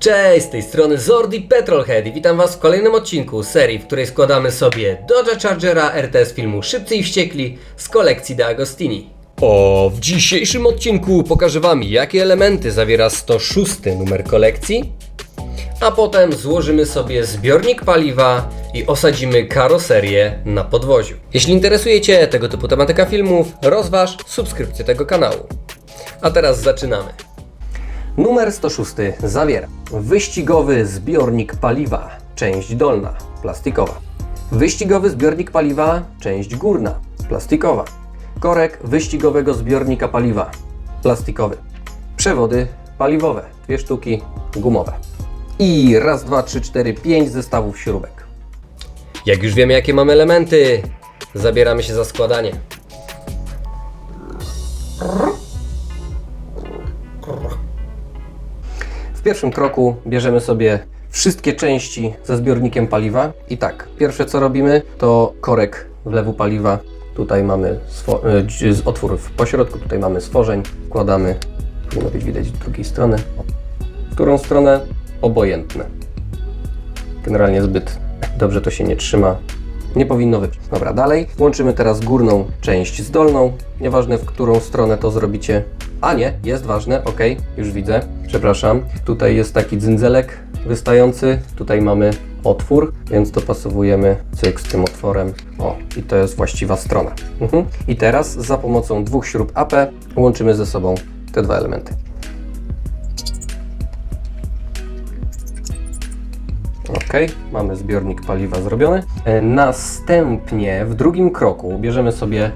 Cześć, z tej strony Zordi Petrolhead i witam Was w kolejnym odcinku serii, w której składamy sobie Dodge Chargera RTS filmu Szybcy i Wściekli z kolekcji De Agostini. O, w dzisiejszym odcinku pokażę Wam, jakie elementy zawiera 106 numer kolekcji, a potem złożymy sobie zbiornik paliwa i osadzimy karoserię na podwoziu. Jeśli interesuje Cię tego typu tematyka filmów, rozważ subskrypcję tego kanału. A teraz zaczynamy. Numer 106 zawiera wyścigowy zbiornik paliwa, część dolna, plastikowa. Wyścigowy zbiornik paliwa, część górna, plastikowa. Korek wyścigowego zbiornika paliwa, plastikowy. Przewody paliwowe, dwie sztuki, gumowe. I raz, dwa, trzy, cztery, pięć zestawów śrubek. Jak już wiemy, jakie mamy elementy, zabieramy się za składanie. W pierwszym kroku bierzemy sobie wszystkie części ze zbiornikiem paliwa. I tak, pierwsze co robimy to korek wlewu paliwa. Tutaj mamy e, otwór w pośrodku, tutaj mamy stworzeń. Wkładamy, powinno być widać z drugiej strony. Którą stronę? Obojętne. Generalnie zbyt dobrze to się nie trzyma. Nie powinno wypić. Dobra, dalej. Łączymy teraz górną część z dolną. Nieważne w którą stronę to zrobicie. A nie, jest ważne, ok, już widzę. Przepraszam. Tutaj jest taki dzynzelek wystający. Tutaj mamy otwór, więc dopasowujemy cyk z tym otworem. O, i to jest właściwa strona. Mhm. I teraz za pomocą dwóch śrub AP łączymy ze sobą te dwa elementy. Ok, mamy zbiornik paliwa zrobiony. E, Następnie w drugim kroku bierzemy sobie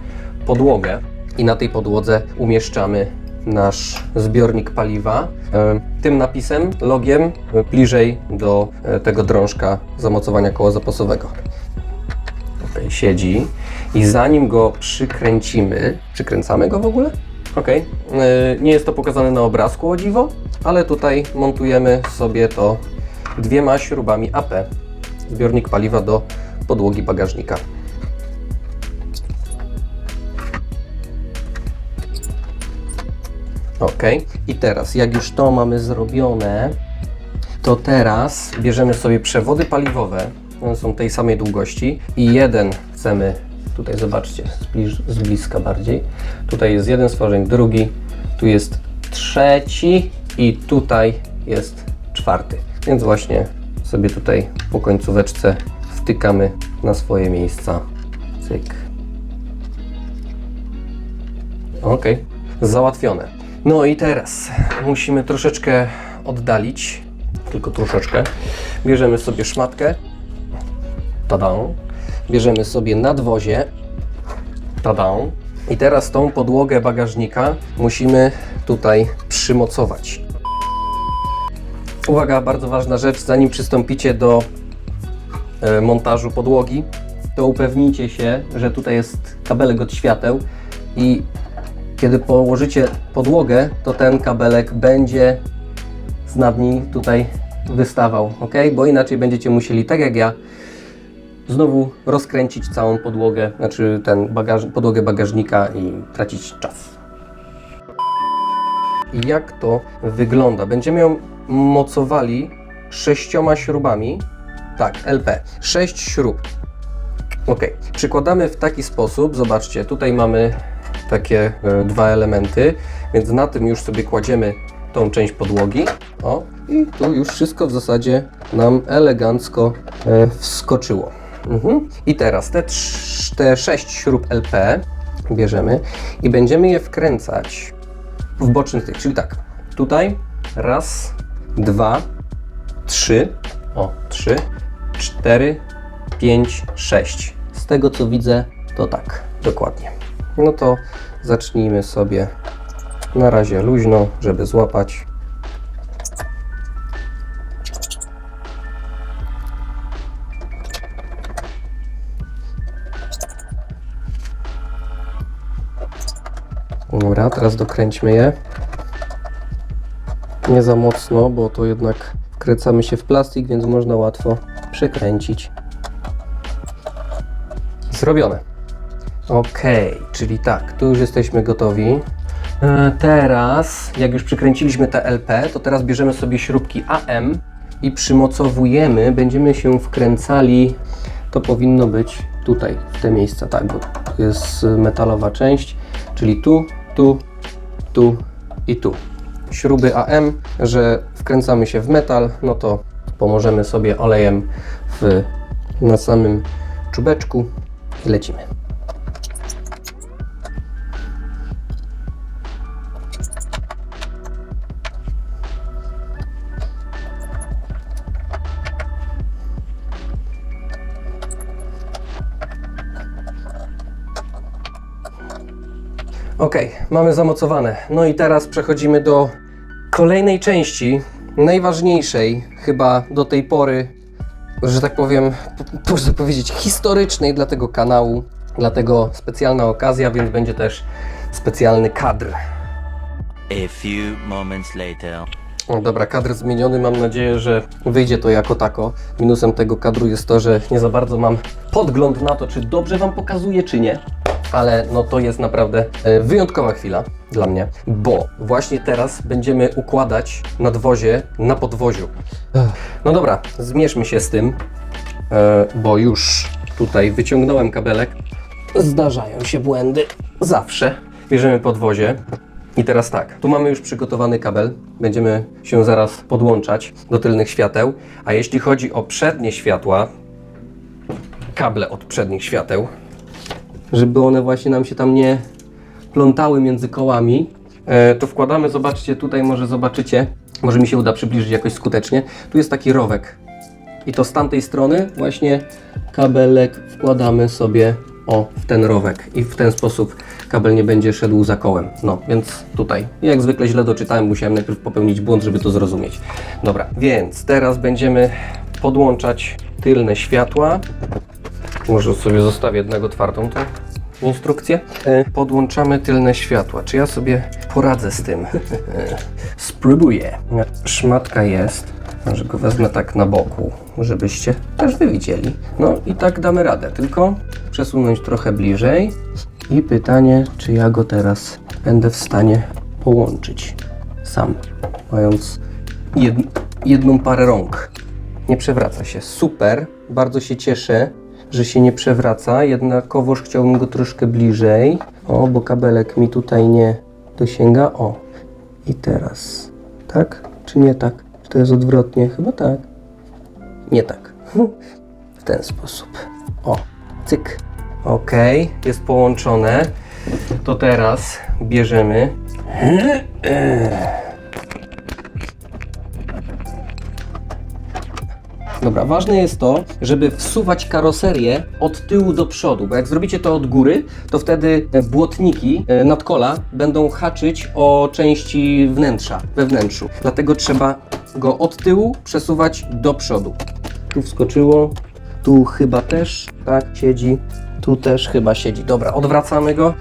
podłogę i na tej podłodze umieszczamy nasz zbiornik paliwa e, tym napisem, logiem e, bliżej do tego drążka zamocowania koła zapasowego. Ok, siedzi i zanim go przykręcimy, przykręcamy go w ogóle? Ok, nie jest to pokazane na obrazku o dziwo, ale tutaj montujemy sobie to dwiema śrubami AP, zbiornik paliwa do podłogi bagażnika. Ok, i teraz jak już to mamy zrobione, to teraz bierzemy sobie przewody paliwowe, one są tej samej długości i jeden chcemy, tutaj zobaczcie, z bliska bardziej, tutaj jest jeden stworzeń, drugi, tu jest trzeci i tutaj jest czwarty. Więc właśnie sobie tutaj po końcóweczce wtykamy na swoje miejsca. Cyk. Ok, załatwione. No i teraz musimy troszeczkę oddalić, tylko troszeczkę. Bierzemy sobie szmatkę. Tada. Bierzemy sobie nadwozie. Tada. I teraz tą podłogę bagażnika musimy tutaj przymocować. Uwaga, bardzo ważna rzecz, zanim przystąpicie do e, montażu podłogi, to upewnijcie się, że tutaj jest kabelek od świateł i kiedy położycie podłogę, to ten kabelek będzie z nad tutaj wystawał, ok? Bo inaczej będziecie musieli, tak jak ja, znowu rozkręcić całą podłogę, znaczy ten bagaż, podłogę bagażnika i tracić czas. I jak to wygląda? Będziemy ją mocowali sześcioma śrubami. Tak, LP. Sześć śrub. Ok. Przykładamy w taki sposób. Zobaczcie, tutaj mamy takie e, dwa elementy, więc na tym już sobie kładziemy tą część podłogi. O, i tu już wszystko w zasadzie nam elegancko e, wskoczyło. Mhm. I teraz te, te sześć śrub LP bierzemy i będziemy je wkręcać w boczny styk, czyli tak, tutaj raz, dwa, trzy, o, trzy, cztery, pięć, sześć. Z tego co widzę, to tak, dokładnie. No to zacznijmy sobie na razie luźno, żeby złapać. Teraz dokręćmy je. Nie za mocno, bo to jednak wkręcamy się w plastik, więc można łatwo przekręcić. Zrobione. Ok, czyli tak, tu już jesteśmy gotowi. E, Teraz, jak już przykręciliśmy te LP, to teraz bierzemy sobie śrubki AM i przymocowujemy. Będziemy się wkręcali. To powinno być tutaj, w te miejsca, tak, bo tu jest metalowa część, czyli tu, tu, tu i tu. Śruby AM, że wkręcamy się w metal, no to pomożemy sobie olejem w, na samym czubeczku i lecimy. Ok, mamy zamocowane. No i teraz przechodzimy do kolejnej części, najważniejszej chyba do tej pory, że tak powiem, można powiedzieć historycznej dla tego kanału. Dlatego specjalna okazja, więc będzie też specjalny kadr. A few moments later. Dobra, kadr zmieniony. Mam nadzieję, że wyjdzie to jako tako. Minusem tego kadru jest to, że nie za bardzo mam podgląd na to, czy dobrze Wam pokazuje, czy nie. Ale no to jest naprawdę e, wyjątkowa chwila dla mnie, bo właśnie teraz będziemy układać nadwozie na podwoziu. No dobra, zmierzmy się z tym, e, bo już tutaj wyciągnąłem kabelek. Zdarzają się błędy zawsze. Bierzemy podwozie. I teraz tak, tu mamy już przygotowany kabel, będziemy się zaraz podłączać do tylnych świateł, a jeśli chodzi o przednie światła, kable od przednich świateł, żeby one właśnie nam się tam nie plątały między kołami, e, to wkładamy, zobaczcie, tutaj może zobaczycie, może mi się uda przybliżyć jakoś skutecznie, tu jest taki rowek. I to z tamtej strony właśnie kabelek wkładamy sobie o w ten rowek. I w ten sposób kabel nie będzie szedł za kołem. No, więc tutaj, jak zwykle źle doczytałem, musiałem najpierw popełnić błąd, żeby to zrozumieć. Dobra, więc teraz będziemy podłączać tylne światła. Może sobie zostawię jednego twardą tą instrukcję. E, Podłączamy tylne światła. Czy ja sobie poradzę z tym? Spróbuję. Szmatka jest. Może go wezmę tak na boku, żebyście też wy widzieli. No i tak damy radę, tylko przesunąć trochę bliżej. I pytanie, czy ja go teraz będę w stanie połączyć sam, mając jed jedną parę rąk. Nie przewraca się. Super, bardzo się cieszę, że się nie przewraca, jednakowoż chciałbym go troszkę bliżej. O, bo kabelek mi tutaj nie dosięga. O, i teraz. Tak? Czy nie tak? Czy to jest odwrotnie? Chyba tak. Nie tak. W ten sposób. O, cyk. Ok, jest połączone. To teraz bierzemy. Dobra, ważne jest to, żeby wsuwać karoserię od tyłu do przodu, bo jak zrobicie to od góry, to wtedy e, błotniki e, nadkola będą haczyć o części wnętrza, we wnętrzu. Dlatego trzeba go od tyłu przesuwać do przodu. Tu wskoczyło, tu chyba też, tak, siedzi, tu też chyba siedzi. Dobra, odwracamy go.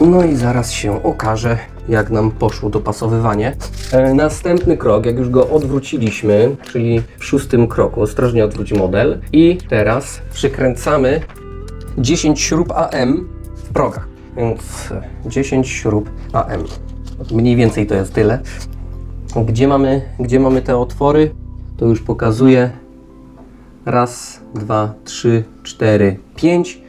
No i zaraz się okaże, jak nam poszło dopasowywanie. E, następny krok, jak już go odwróciliśmy, czyli w szóstym kroku, ostrożnie odwróć model. I teraz przykręcamy 10 śrub AM w progach. Więc e, 10 śrub AM. Mniej więcej to jest tyle. Gdzie mamy, gdzie mamy te otwory? To już pokazuję. Raz, dwa, trzy, cztery, pięć.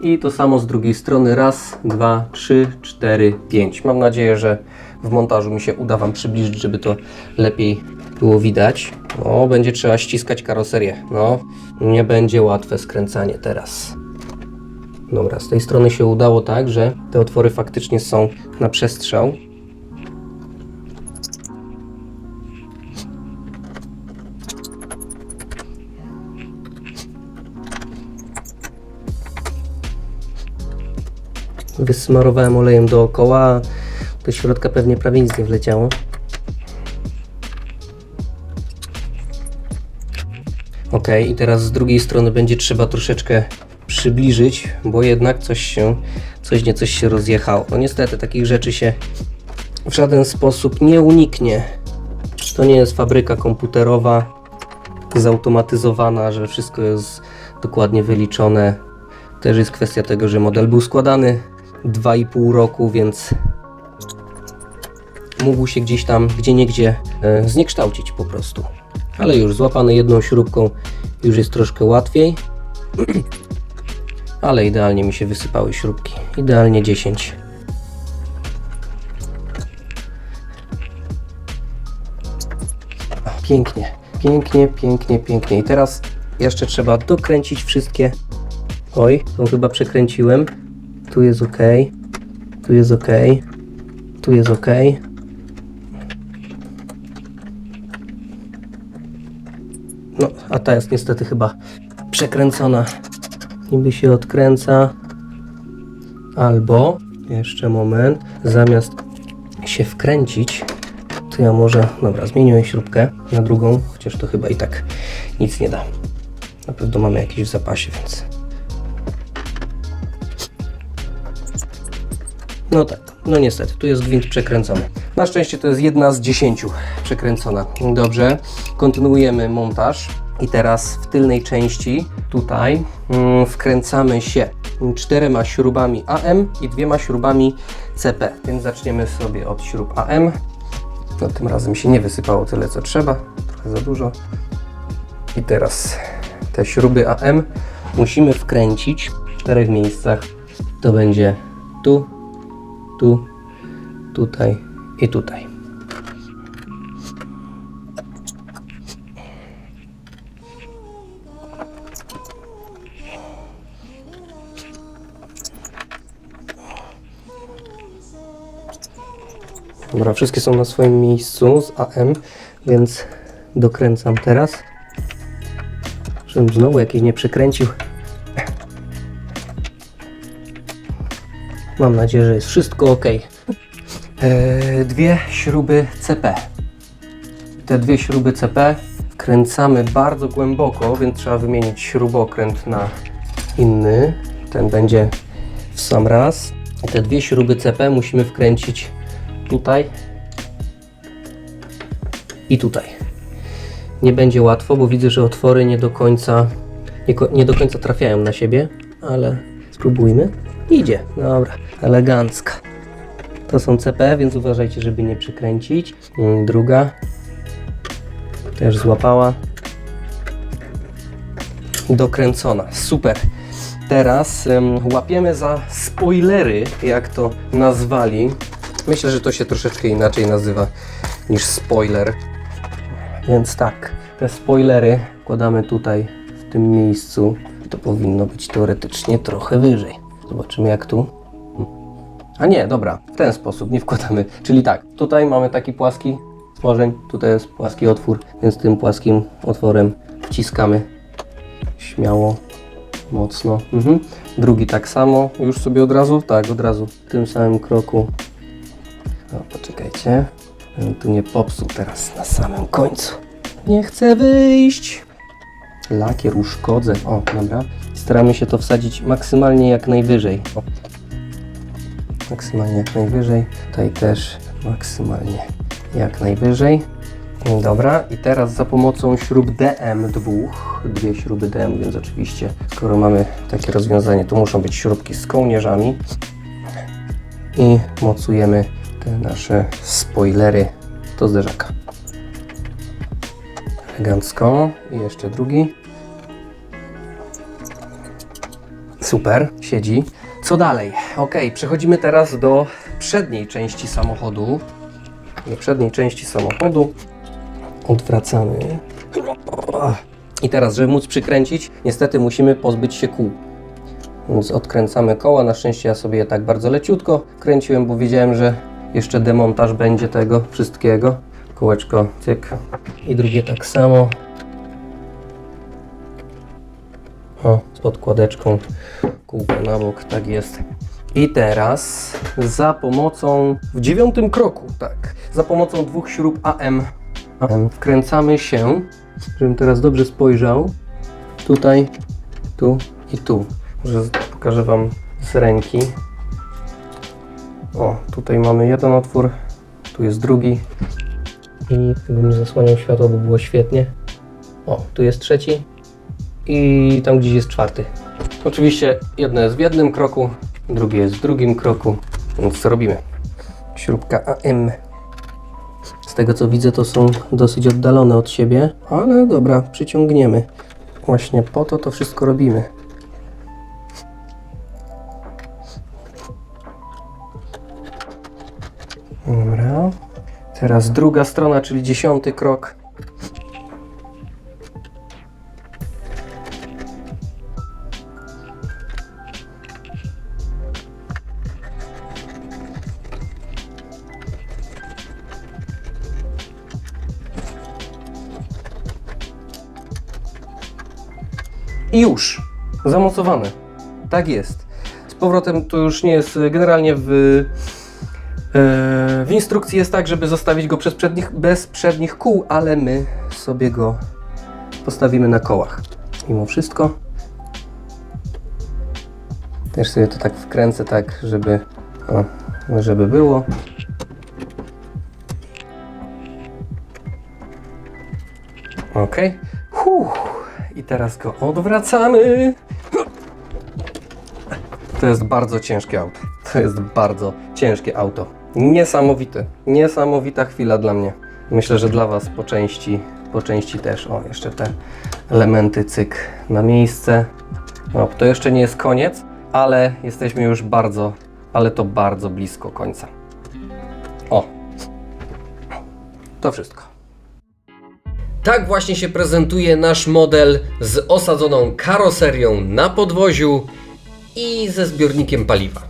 I to samo z drugiej strony. Raz, dwa, trzy, cztery, pięć. Mam nadzieję, że w montażu mi się uda Wam przybliżyć, żeby to lepiej było widać. O, będzie trzeba ściskać karoserię. No, nie będzie łatwe skręcanie teraz. Dobra, z tej strony się udało tak, że te otwory faktycznie są na przestrzał. Wysmarowałem olejem dookoła, do środka pewnie prawie nic nie wleciało. Ok, i teraz z drugiej strony będzie trzeba troszeczkę przybliżyć, bo jednak coś się, coś nie coś się rozjechało. No niestety takich rzeczy się w żaden sposób nie uniknie. To nie jest fabryka komputerowa, zautomatyzowana, że wszystko jest dokładnie wyliczone. Też jest kwestia tego, że model był składany 2,5 roku, więc mógł się gdzieś tam, gdzie niegdzie e, zniekształcić po prostu. Ale już złapany jedną śrubką już jest troszkę łatwiej. Ale idealnie mi się wysypały śrubki. Idealnie 10. Pięknie, pięknie, pięknie, pięknie. I teraz jeszcze trzeba dokręcić wszystkie. Oj, tą chyba przekręciłem. Tu jest ok. Tu jest ok. Tu jest ok. No, a ta jest niestety chyba przekręcona. Niby się odkręca. Albo, jeszcze moment, zamiast się wkręcić, to ja może, dobra, zmieniłem śrubkę na drugą, chociaż to chyba i tak nic nie da. Na pewno mamy jakiś w zapasie, więc. No tak, no niestety, tu jest gwint przekręcony. Na szczęście to jest jedna z dziesięciu przekręcona. Dobrze, kontynuujemy montaż. I teraz w tylnej części tutaj mm, wkręcamy się czterema śrubami AM i dwiema śrubami CP. Więc zaczniemy sobie od śrub AM. No, tym razem się nie wysypało tyle co trzeba, trochę za dużo. I teraz te śruby AM musimy wkręcić w czterech miejscach. To będzie tu, tu, tutaj i tutaj. Dobra, wszystkie są na swoim miejscu z AM, więc dokręcam teraz. Żebym znowu jakiś nie przekręcił. Mam nadzieję, że jest wszystko ok. Eee, dwie śruby CP. Te dwie śruby CP wkręcamy bardzo głęboko, więc trzeba wymienić śrubokręt na inny. Ten będzie w sam raz. Te dwie śruby CP musimy wkręcić tutaj i tutaj. Nie będzie łatwo, bo widzę, że otwory nie do końca nie, nie do końca trafiają na siebie, ale spróbujmy. Idzie, dobra, elegancka. To są CP, więc uważajcie, żeby nie przykręcić. Mm, Druga też złapała. Dokręcona, super. Teraz em, łapiemy za spoilery, jak to nazwali. Myślę, że to się troszeczkę inaczej nazywa niż spoiler. Więc tak, te spoilery wkładamy tutaj w tym miejscu. To powinno być teoretycznie trochę wyżej. Zobaczymy jak tu. A nie, dobra, w ten sposób nie wkładamy. Czyli tak, tutaj mamy taki płaski stworzeń, tutaj jest płaski otwór, więc tym płaskim otworem wciskamy śmiało, mocno. Mhm. Drugi tak samo, już sobie od razu, tak, od razu w tym samym kroku o, poczekajcie. Żebym tu nie popsuł teraz na samym końcu. Nie chcę wyjść. Lakier uszkodzę. O, dobra. Staramy się to wsadzić maksymalnie jak najwyżej. O. Maksymalnie jak najwyżej. Tutaj też maksymalnie jak najwyżej. Dobra, i teraz za pomocą śrub DM dwóch, dwie śruby DM, więc oczywiście, skoro mamy takie rozwiązanie, to muszą być śrubki z kołnierzami i mocujemy te nasze spoilery do zderzaka. Elegancko. I jeszcze drugi. Super, siedzi. Co dalej? Ok, przechodzimy teraz do przedniej części samochodu. Do przedniej części samochodu. Odwracamy. I teraz, żeby móc przykręcić, niestety musimy pozbyć się kół. Więc odkręcamy koła. Na szczęście ja sobie je tak bardzo leciutko kręciłem, bo wiedziałem, że jeszcze demontaż będzie tego wszystkiego. Kółeczko, cyk. I drugie tak samo. O, podkładeczką. Kółko na bok, tak jest. I teraz za pomocą, w dziewiątym kroku, tak, za pomocą dwóch śrub AM, AM wkręcamy się, żebym teraz dobrze spojrzał, tutaj, tu i tu. Może pokażę Wam z ręki. O, tutaj mamy jeden otwór, tu jest drugi. I gdybym zasłaniał światło, by było świetnie. O, tu jest trzeci i tam gdzieś jest czwarty. Oczywiście jedno jest w jednym kroku, drugi jest w drugim kroku. Więc co robimy? Śrubka AM. Z tego co widzę, to są dosyć oddalone od siebie, ale dobra, przyciągniemy. Właśnie po to to wszystko robimy. Dobra. Teraz druga strona, czyli dziesiąty krok. I już. Zamocowane. Tak jest. Z powrotem to już nie jest generalnie w, e, w instrukcji jest tak, żeby zostawić go przez przednich, bez przednich kół, ale my sobie go postawimy na kołach. Mimo wszystko. Też sobie to tak wkręcę tak, żeby, o, żeby było. Ok. I teraz go odwracamy. To jest bardzo ciężkie auto. To jest bardzo ciężkie auto. Niesamowite. Niesamowita chwila dla mnie. Myślę, że dla Was po części, po części też. O, jeszcze te elementy cyk na miejsce. No, to jeszcze nie jest koniec, ale jesteśmy już bardzo, ale to bardzo blisko końca. O. To wszystko. Tak właśnie się prezentuje nasz model z osadzoną karoserią na podwoziu i ze zbiornikiem paliwa.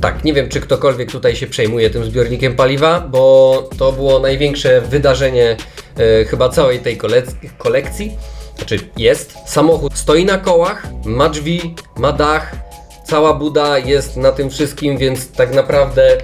Tak, nie wiem czy ktokolwiek tutaj się przejmuje tym zbiornikiem paliwa, bo to było największe wydarzenie e, chyba całej tej kolek- kolekcji. Znaczy jest. Samochód stoi na kołach, ma drzwi, ma dach, cała buda jest na tym wszystkim, więc tak naprawdę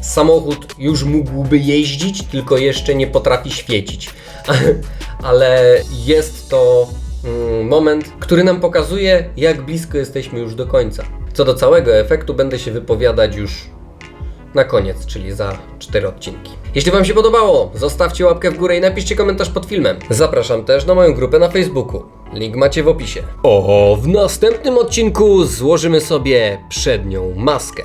samochód już mógłby jeździć, tylko jeszcze nie potrafi świecić. Ale jest to mm, moment, który nam pokazuje, jak blisko jesteśmy już do końca. Co do całego efektu będę się wypowiadać już na koniec, czyli za 4 odcinki. Jeśli Wam się podobało, zostawcie łapkę w górę i napiszcie komentarz pod filmem. Zapraszam też na moją grupę na Facebooku. Link macie w opisie. O, w następnym odcinku złożymy sobie przednią maskę.